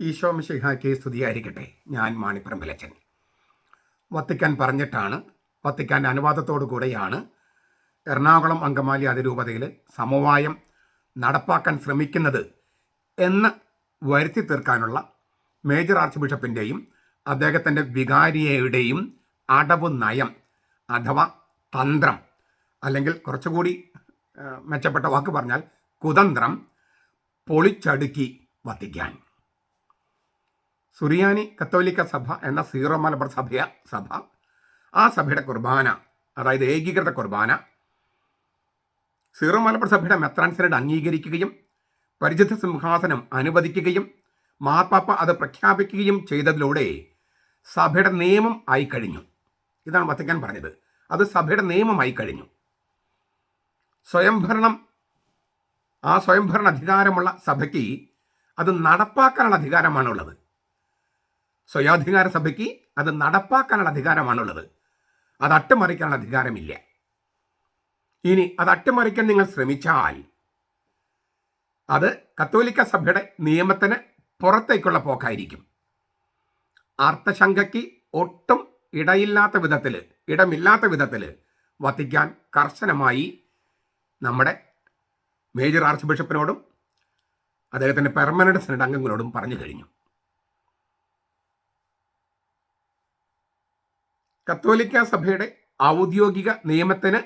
ഈശോ മിശിഹായ്ക്ക് സ്തുതിയായിരിക്കട്ടെ. ഞാൻ മാണിപ്പറമ്പലച്ചൻ. വത്തിക്കാൻ പറഞ്ഞിട്ടാണ് വത്തിക്കാന്റെ അനുവാദത്തോടു കൂടെയാണ് എറണാകുളം അങ്കമാലി അതിരൂപതയിൽ സമവായം നടപ്പാക്കാൻ ശ്രമിക്കുന്നത് എന്ന് വരുത്തി തീർക്കാനുള്ള മേജർ ആർച്ച് ബിഷപ്പിന്റെയും അദ്ദേഹത്തിന്റെ വികാരിയയുടെയും അടവ് നയം അഥവാ തന്ത്രം അല്ലെങ്കിൽ കുറച്ചുകൂടി മെച്ചപ്പെട്ട വാക്ക് പറഞ്ഞാൽ കുതന്ത്രം പൊളിച്ചടുക്കി വത്തിക്കാൻ. സുറിയാനി കത്തോലിക്ക സഭ എന്ന സീറോ മലബാർ സഭയ സഭ. ആ സഭയുടെ കുർബാന അതായത് ഏകീകൃത കുർബാന സീറോ മലബാർ സഭയുടെ മെത്രാൻസിനോട് അംഗീകരിക്കുകയും പരിചിത സിംഹാസനം അനുവദിക്കുകയും മാർപ്പാപ്പ അത് പ്രഖ്യാപിക്കുകയും ചെയ്തതിലൂടെ സഭയുടെ നിയമം ആയിക്കഴിഞ്ഞു. ഇതാണ് വത്തിക്കാൻ പറഞ്ഞത്. അത് സഭയുടെ നിയമമായി കഴിഞ്ഞു സ്വയംഭരണം ആ സ്വയംഭരണ അധികാരമുള്ള സഭയ്ക്ക് അത് നടപ്പാക്കാനുള്ള അധികാരമാണുള്ളത്. സ്വയാധികാര സഭയ്ക്ക് അത് നടപ്പാക്കാനുള്ള അധികാരമാണുള്ളത്. അത് അട്ടിമറിക്കാനുള്ള അധികാരമില്ല. ഇനി അത് അട്ടിമറിക്കാൻ നിങ്ങൾ ശ്രമിച്ചാൽ അത് കത്തോലിക്ക സഭയുടെ നിയമത്തിന് പുറത്തേക്കുള്ള പോക്കായിരിക്കും. അർത്ഥശങ്കയ്ക്ക് ഒട്ടും ഇടയില്ലാത്ത വിധത്തിൽ ഇടമില്ലാത്ത വിധത്തിൽ വത്തിക്കാൻ കർശനമായി നമ്മുടെ മേജർ ആർച്ച് ബിഷപ്പിനോടും അദ്ദേഹത്തിന്റെ പെർമനന്റ് സെനറ്റ് അംഗങ്ങളോടും പറഞ്ഞു കഴിഞ്ഞു. കത്തോലിക്ക സഭയുടെ ഔദ്യോഗിക നിയമത്തിന്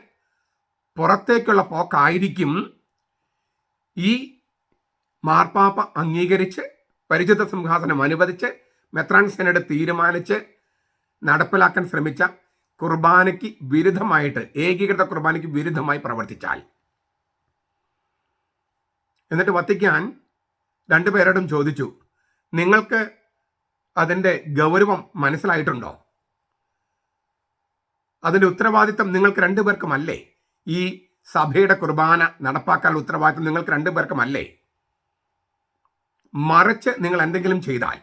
പുറത്തേക്കുള്ള പോക്കായിരിക്കും ഈ മാർപ്പാപ്പ അംഗീകരിച്ച് പരിചിത സിംഹാസനം അനുവദിച്ച് മെത്രാൻ സെനഡ് തീരുമാനിച്ച് നടപ്പിലാക്കാൻ ശ്രമിച്ച കുർബാനയ്ക്ക് വിരുദ്ധമായിട്ട് ഏകീകൃത കുർബാനയ്ക്ക് വിരുദ്ധമായി പ്രവർത്തിച്ചാൽ. എന്നിട്ട് വത്തിക്കാൻ രണ്ടുപേരോടും ചോദിച്ചു നിങ്ങൾക്ക് അതിന്റെ ഗൗരവം മനസ്സിലായിട്ടുണ്ടോ? അതിന്റെ ഉത്തരവാദിത്തം നിങ്ങൾക്ക് രണ്ടുപേർക്കുമല്ലേ? ഈ സഭയുടെ കുർബാന നടപ്പാക്കാനുള്ള ഉത്തരവാദിത്തം നിങ്ങൾക്ക് രണ്ടുപേർക്കുമല്ലേ? മറിച്ച് നിങ്ങൾ എന്തെങ്കിലും ചെയ്താൽ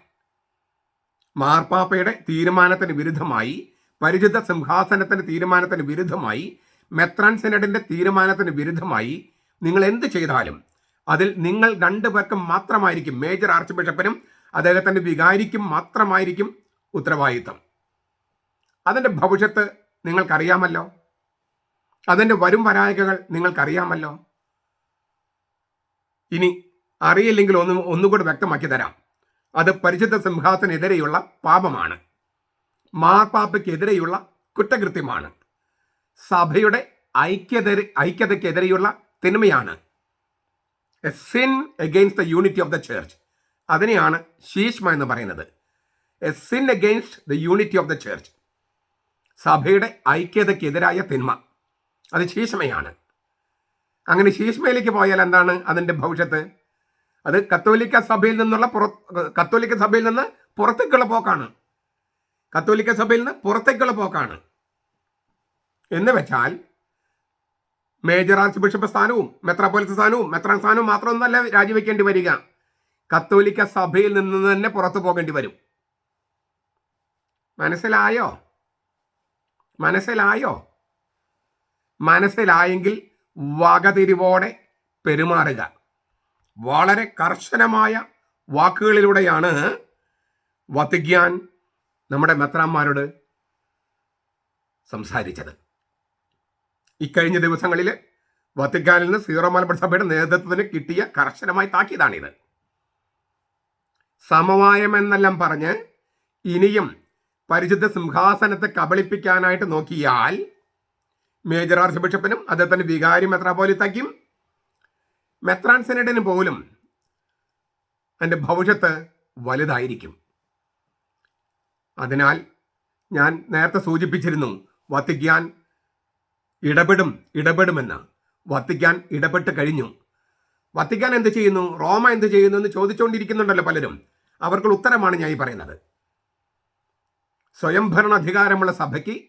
മാർപ്പാപ്പയുടെ തീരുമാനത്തിന് വിരുദ്ധമായി പരിചിത സിംഹാസനത്തിന്റെ തീരുമാനത്തിന് വിരുദ്ധമായി മെത്രാൻ സെനഡിന്റെ തീരുമാനത്തിന് വിരുദ്ധമായി നിങ്ങൾ എന്ത് ചെയ്താലും അതിൽ നിങ്ങൾ രണ്ടുപേർക്കും മാത്രമായിരിക്കും മേജർ ആർച്ച് ബിഷപ്പിനും അദ്ദേഹത്തിന്റെ വികാരിക്കും മാത്രമായിരിക്കും ഉത്തരവാദിത്തം അതിന്റെ ഭവിഷ്യത്ത് നിങ്ങൾക്കറിയാമല്ലോ. അതിന്റെ വരും വരായകകൾ നിങ്ങൾക്കറിയാമല്ലോ. ഇനി അറിയില്ലെങ്കിൽ ഒന്ന് ഒന്നുകൂടി വ്യക്തമാക്കി തരാം. അത് പരിശുദ്ധ സിംഹാസനെതിരെയുള്ള പാപമാണ്. മാർപ്പാപ്പയ്ക്കെതിരെയുള്ള കുറ്റകൃത്യമാണ്. സഭയുടെ ഐക്യത ഐക്യതയ്ക്കെതിരെയുള്ള തിന്മയാണ്. A sin against the unity of the church അതിനെയാണ് ശീഷ്മ എന്ന് പറയുന്നത്. A sin against the unity of the church സഭയുടെ ഐക്യതയ്ക്കെതിരായ തിന്മ. അത് ശീഷ്മയാണ് അങ്ങനെ ശീഷ്മയിലേക്ക് പോയാൽ എന്താണ് അതിന്റെ ഭവിഷ്യത്ത്? അത് കത്തോലിക്ക സഭയിൽ നിന്നുള്ള പുറ കത്തോലിക്ക സഭയിൽ നിന്ന് പുറത്തേക്കുള്ള പോക്കാണ്. കത്തോലിക്ക സഭയിൽ നിന്ന് പുറത്തേക്കുള്ള പോക്കാണ്. എന്ന് വെച്ചാൽ മേജർ ആർച്ച് ബിഷപ്പ് സ്ഥാനവും മെത്രാപോലിസ് സ്ഥാനവും മെത്രാൻ സ്ഥാനവും മാത്രമൊന്നല്ല രാജിവെക്കേണ്ടി വരിക. കത്തോലിക്ക സഭയിൽ നിന്ന് തന്നെ പുറത്തു പോകേണ്ടി വരും. മനസ്സിലായോ? മനസ്സിലായോ? മനസ്സിലായെങ്കിൽ വകതിരിവോടെ പെരുമാറുക. വളരെ കർശനമായ വാക്കുകളിലൂടെയാണ് വത്തിക്കാൻ നമ്മുടെ മെത്രാന്മാരോട് സംസാരിച്ചത്. ഇക്കഴിഞ്ഞ ദിവസങ്ങളിൽ വത്തിക്കാനിൽ നിന്ന് സീറോ മലബാർ സഭയുടെ നേതൃത്വത്തിന് കിട്ടിയ കർശനമായ താക്കീതാണിത്. സമവായം എന്നെല്ലാം പറഞ്ഞ് ഇനിയും പരിശുദ്ധ സിംഹാസനത്തെ കബളിപ്പിക്കാനായിട്ട് നോക്കിയാൽ മേജർ ആർച്ച് ബിഷപ്പിനും തന്നെ വികാരി മെത്രാപോലിത്തയ്ക്കും മെത്രാൻ സെനഡിന് പോലും എന്റെ ഭവിഷ്യത്ത് വലുതായിരിക്കും. അതിനാൽ ഞാൻ നേരത്തെ സൂചിപ്പിച്ചിരുന്നു വത്തിക്കാൻ ഇടപെടും ഇടപെടുമെന്ന്. വത്തിക്കാൻ ഇടപെട്ട് കഴിഞ്ഞു. വത്തിക്കാൻ എന്ത് ചെയ്യുന്നു? റോമ എന്ത് ചെയ്യുന്നു എന്ന് ചോദിച്ചുകൊണ്ടിരിക്കുന്നുണ്ടല്ലോ പലരും. അവർക്കുള്ള ഉത്തരമാണ് ഞാൻ ഈ പറയുന്നത്. സ്വയംഭരണ അധികാരമുള്ള സഭയ്ക്ക്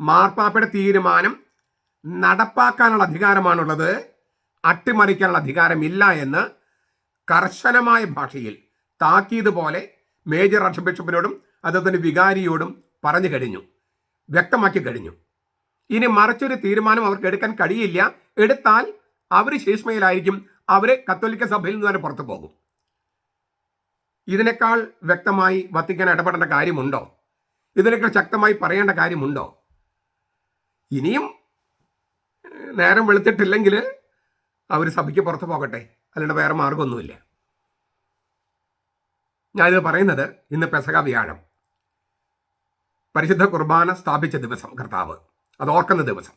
മാർപ്പാപ്പയുടെ തീരുമാനം നടപ്പാക്കാനുള്ള അധികാരമാണുള്ളത്. അട്ടിമറിക്കാനുള്ള അധികാരമില്ല എന്ന് കർശനമായ ഭാഷയിൽ താക്കീത് പോലെ മേജർ ആർച്ച് ബിഷപ്പിനോടും അദ്ദേഹത്തിന്റെ വികാരിയോടും പറഞ്ഞു കഴിഞ്ഞു. വ്യക്തമാക്കി കഴിഞ്ഞു. ഇനി മറിച്ചൊരു തീരുമാനം അവർക്ക് എടുക്കാൻ കഴിയില്ല. എടുത്താൽ അവർ ശീഷ്മയിലായിരിക്കും. അവർ കത്തോലിക്ക സഭയിൽ നിന്ന് തന്നെ പുറത്തു പോകും. ഇതിനേക്കാൾ വ്യക്തമായി വത്തിക്കാൻ ഇടപെടേണ്ട കാര്യമുണ്ടോ? ഇതിനേക്കാൾ ശക്തമായി പറയേണ്ട കാര്യമുണ്ടോ? ഇനിയും നേരം വെളുത്തിട്ടില്ലെങ്കിൽ അവർ സഭയ്ക്ക് പുറത്ത് പോകട്ടെ. അല്ലാണ്ട് വേറെ മാർഗമൊന്നുമില്ല. ഞാനിത് പറയുന്നത് ഇന്ന് പെസക വ്യാഴം. പരിശുദ്ധ കുർബാന സ്ഥാപിച്ച ദിവസം കർത്താവ്. അത് ഓർക്കുന്ന ദിവസം.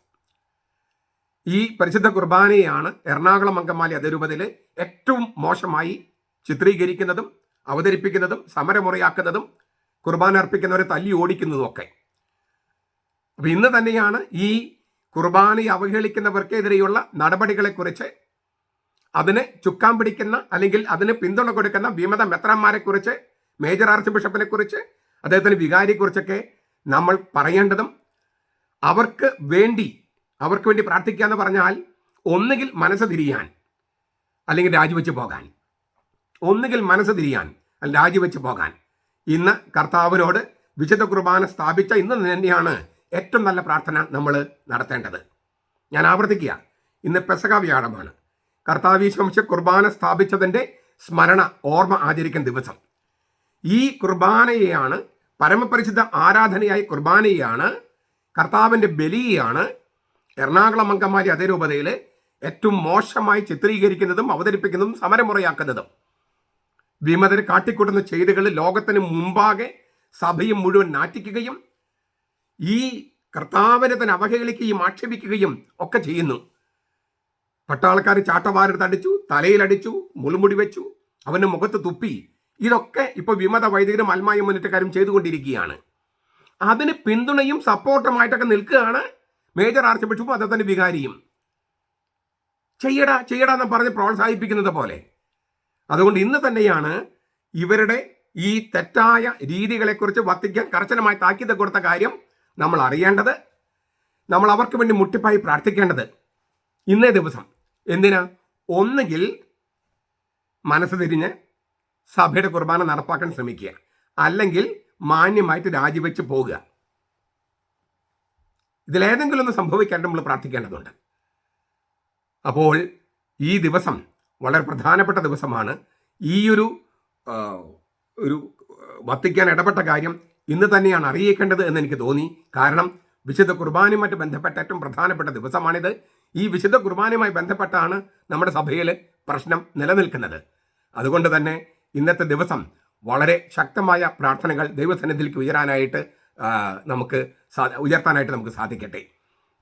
ഈ പരിശുദ്ധ കുർബാനയാണ് എറണാകുളം അങ്കമാലി അതിരൂപതയിലെ ഏറ്റവും മോശമായി ചിത്രീകരിക്കുന്നതും അവതരിപ്പിക്കുന്നതും സമരമുറയാക്കുന്നതും കുർബാന അർപ്പിക്കുന്നവരെ തല്ലി ഓടിക്കുന്നതും ഒക്കെ അപ്പൊ ഇന്ന് തന്നെയാണ് ഈ കുർബാനയെ അവഹേളിക്കുന്നവർക്കെതിരെയുള്ള നടപടികളെക്കുറിച്ച് അതിന് ചുക്കാൻ പിടിക്കുന്ന അല്ലെങ്കിൽ അതിന് പിന്തുണ കൊടുക്കുന്ന വിമത മെത്രാന്മാരെക്കുറിച്ച് മേജർ ആർച്ച് ബിഷപ്പിനെ കുറിച്ച് അദ്ദേഹത്തിന് വികാരിയെക്കുറിച്ചൊക്കെ നമ്മൾ പറയേണ്ടതും അവർക്ക് വേണ്ടി അവർക്ക് വേണ്ടി പ്രാർത്ഥിക്കുക എന്ന് പറഞ്ഞാൽ ഒന്നുകിൽ മനസ്സ് തിരിയാൻ അല്ലെങ്കിൽ രാജിവെച്ച് പോകാൻ. ഒന്നുകിൽ മനസ്സ് തിരിയാൻ അല്ലെങ്കിൽ രാജിവെച്ച് പോകാൻ. ഇന്ന് കർത്താവിനോട് വിശുദ്ധ കുർബാന സ്ഥാപിച്ച ഇന്ന് തന്നെയാണ് ഏറ്റവും നല്ല പ്രാർത്ഥന നമ്മൾ നടത്തേണ്ടത്. ഞാൻ ആവർത്തിക്കുക. ഇന്ന് പെസക വ്യാഴമാണ്. കർത്താവീശംശ കുർബാന സ്ഥാപിച്ചതിന്റെ സ്മരണ ഓർമ്മ ആചരിക്കുന്ന ദിവസം. ഈ കുർബാനയെയാണ് പരമപരിശുദ്ധ ആരാധനയായ കുർബാനയാണ് കർത്താവിന്റെ ബലിയാണ് എറണാകുളം അങ്കമാരി അതേ രൂപതയിൽ ഏറ്റവും മോശമായി ചിത്രീകരിക്കുന്നതും അവതരിപ്പിക്കുന്നതും സമരമുറയാക്കുന്നതും. വിമതർ കാട്ടിക്കൂട്ടുന്ന ചെയ്തുകൾ ലോകത്തിന് മുമ്പാകെ സഭയും മുഴുവൻ നാറ്റിക്കുകയും ഈ കർത്താവിനെ തന്നെ അവഹേളിക്കുകയും ആക്ഷേപിക്കുകയും ഒക്കെ ചെയ്യുന്നു. പട്ടാളക്കാർ ചാട്ടവാരെടുത്ത് അടിച്ചു തലയിലടിച്ചു മുളുമുടി വെച്ചു അവന്റെ മുഖത്ത് തുപ്പി. ഇതൊക്കെ ഇപ്പൊ വിമത വൈദികരും അൽമായ മുന്നേറ്റക്കാരും ചെയ്തുകൊണ്ടിരിക്കുകയാണ്. അതിന് പിന്തുണയും സപ്പോർട്ടുമായിട്ടൊക്കെ നിൽക്കുകയാണ് മേജർ ആർച്ച് ബിഷപ്പും തന്നെ വികാരിയും. ചെയ്യടാ ചെയ്യടാ എന്ന് പറഞ്ഞ് പ്രോത്സാഹിപ്പിക്കുന്നത് പോലെ. അതുകൊണ്ട് ഇന്ന് തന്നെയാണ് ഇവരുടെ ഈ തെറ്റായ രീതികളെക്കുറിച്ച് വത്തിക്കാൻ കർശനമായി താക്കീത് കൊടുത്ത കാര്യം നമ്മൾ അറിയേണ്ടത്. നമ്മൾ അവർക്ക് വേണ്ടി മുട്ടിപ്പായി പ്രാർത്ഥിക്കേണ്ടത് ഇന്നേ ദിവസം. എന്തിനാ? ഒന്നുകിൽ മനസ്സ് തിരിഞ്ഞ് സഭയുടെ കുർബാന നടപ്പാക്കാൻ ശ്രമിക്കുക. അല്ലെങ്കിൽ മാന്യമായിട്ട് രാജിവെച്ച് പോകുക ഇതിലേതെങ്കിലും ഒന്ന് സംഭവിക്കാണ്ട് നമ്മൾ പ്രാർത്ഥിക്കേണ്ടതുണ്ട്. അപ്പോൾ ഈ ദിവസം വളരെ പ്രധാനപ്പെട്ട ദിവസമാണ്. ഈ ഒരു ഒരു വത്തിക്കാൻ ഇടപെട്ട കാര്യം ഇന്ന് തന്നെയാണ് അറിയിക്കേണ്ടത് എന്ന് എനിക്ക് തോന്നി. കാരണം വിശുദ്ധ കുർബാനയുമായിട്ട് ബന്ധപ്പെട്ട ഏറ്റവും പ്രധാനപ്പെട്ട ദിവസമാണിത്. ഈ വിശുദ്ധ കുർബാനയുമായി ബന്ധപ്പെട്ടാണ് നമ്മുടെ സഭയിൽ പ്രശ്നം നിലനിൽക്കുന്നത്. അതുകൊണ്ട് തന്നെ ഇന്നത്തെ ദിവസം വളരെ ശക്തമായ പ്രാർത്ഥനകൾ ദൈവസന്നിധിയിലേക്ക് ഉയരാനായിട്ട് നമുക്ക് ഉയർത്താനായിട്ട് നമുക്ക് സാധിക്കട്ടെ.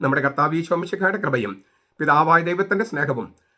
നമ്മുടെ കർത്താവ് ഈശോമിശിഖയുടെ കൃപയും പിതാവായ ദൈവത്തിന്റെ സ്നേഹവും